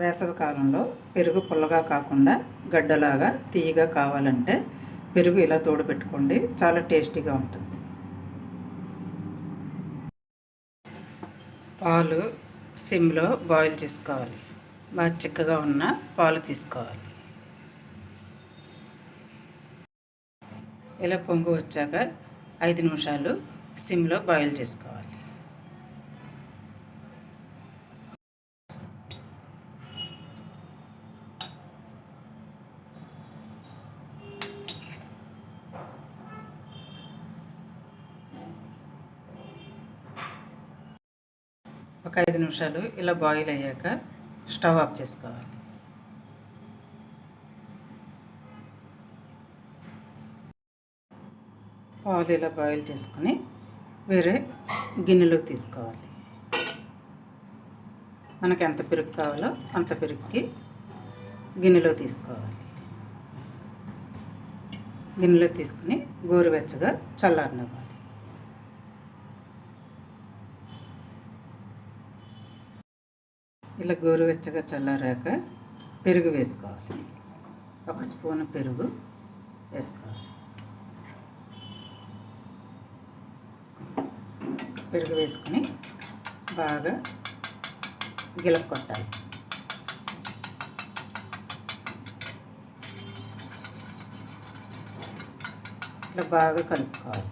వేసవి కాలంలో పెరుగు పుల్లగా కాకుండా గడ్డలాగా తీయగా కావాలంటే పెరుగు ఇలా తోడు పెట్టుకోండి చాలా టేస్టీగా ఉంటుంది. పాలు సిమ్లో బాయిల్ చేసుకోవాలి. బాగా చిక్కగా ఉన్న పాలు తీసుకోవాలి. ఇలా పొంగు వచ్చాక ఐదు నిమిషాలు సిమ్లో బాయిల్ చేసుకోవాలి. ఒక ఐదు నిమిషాలు ఇలా బాయిల్ అయ్యాక స్టవ్ ఆఫ్ చేసుకోవాలి. పాలు ఇలా బాయిల్ చేసుకుని వేరే గిన్నెలోకి తీసుకోవాలి. మనకి ఎంత పెరుగు కావాలో అంత పెరుగుకి గిన్నెలో తీసుకోవాలి. గిన్నెలో తీసుకుని గోరువెచ్చగా చల్లారనివ్వాలి. ఇలా గోరువెచ్చగా చల్లారాక పెరుగు వేసుకోవాలి. ఒక స్పూన్ పెరుగు వేసుకోవాలి. పెరుగు వేసుకొని బాగా గిలక కొట్టాలి ఇట్లా బాగా కలుపుకోవాలి.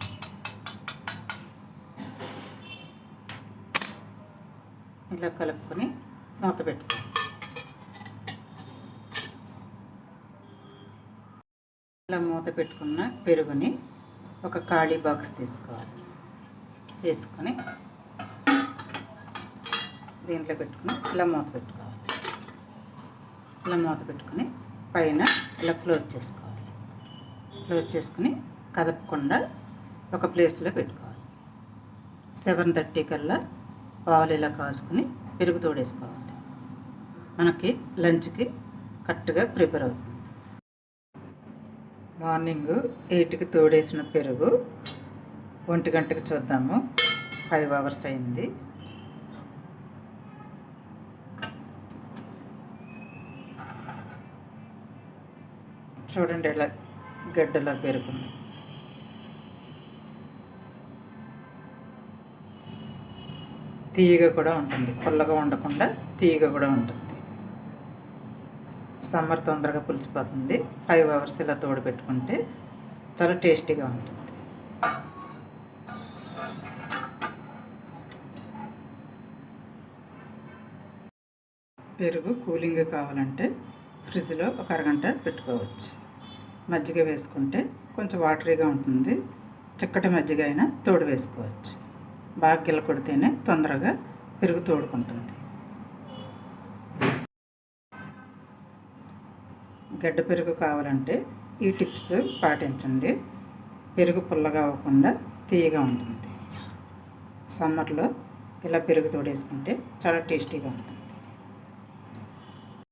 ఇలా కలుపుకొని మూత పెట్టుకోవాలి ఇలా మూత పెట్టుకున్న పెరుగుని ఒక ఖాళీ బాక్స్ తీసుకోవాలి. తీసుకొని దీంట్లో పెట్టుకుని ఇలా మూత పెట్టుకోవాలి. ఇలా మూత పెట్టుకుని పైన ఇలా క్లోజ్ చేసుకోవాలి. క్లోజ్ చేసుకుని కదపకుండా ఒక ప్లేస్లో పెట్టుకోవాలి. సెవెన్ థర్టీ కల్లా పాలు ఇలా కాసుకుని పెరుగు తోడేసుకోవాలి. మనకి లంచ్కి కరెక్ట్గా ప్రిపేర్ అవుతుంది. మార్నింగ్ ఎయిట్కి తోడేసిన పెరుగు ఒంటి గంటకి చూద్దాము. ఫైవ్ అవర్స్ అయింది. చూడండి ఎలా గడ్డలా పెరుగుంది. తీయగా కూడా ఉంటుంది. పుల్లగా ఉండకుండా తీయగా కూడా ఉంటుంది. సమ్మర్ తొందరగా పులిసిపోతుంది. ఫైవ్ అవర్స్ ఇలా తోడు పెట్టుకుంటే చాలా టేస్టీగా ఉంటుంది. పెరుగు కూలింగ్ కావాలంటే ఫ్రిడ్జ్లో ఒక అరగంట పెట్టుకోవచ్చు. మజ్జిగ వేసుకుంటే కొంచెం వాటరీగా ఉంటుంది. చిక్కటి మజ్జిగ అయినా తోడు వేసుకోవచ్చు. బాగా గిల్ల కొడితేనే తొందరగా పెరుగు తోడుకుంటుంది. గడ్డ పెరుగు కావాలంటే ఈ టిప్స్ పాటించండి. పెరుగు పుల్లగా అవ్వకుండా తీయగా ఉంటుంది. సమ్మర్లో ఇలా పెరుగు తోడేసుకుంటే చాలా టేస్టీగా ఉంటుంది.